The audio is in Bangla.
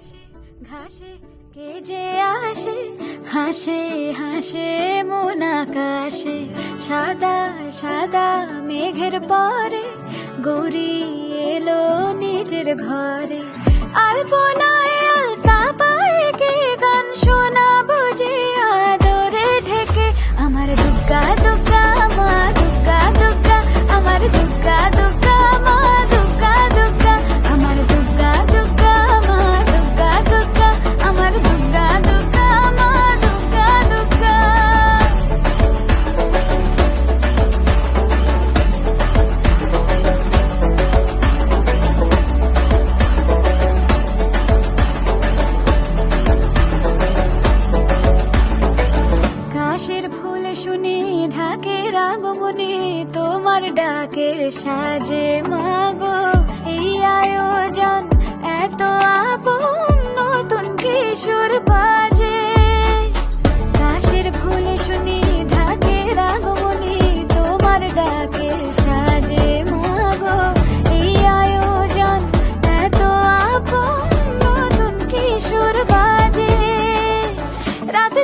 ঘাসে ঘাসে, কে যে আসে? হাসে হাসে মন আকাশে। সাদা সাদা মেঘের পরে গড়ি এলো নিজের ঘরে। আলপনায় আগমনে তোমার ডাকের সাজে মাগো। এই আয়োজন এত আপন, নতুন কিশোর বাজে। কাশের ভুলে শুনি ঢাকের আগমনে তোমার ডাকের সাজে মাগো। আয়োজন এত আপন বাজে। রাত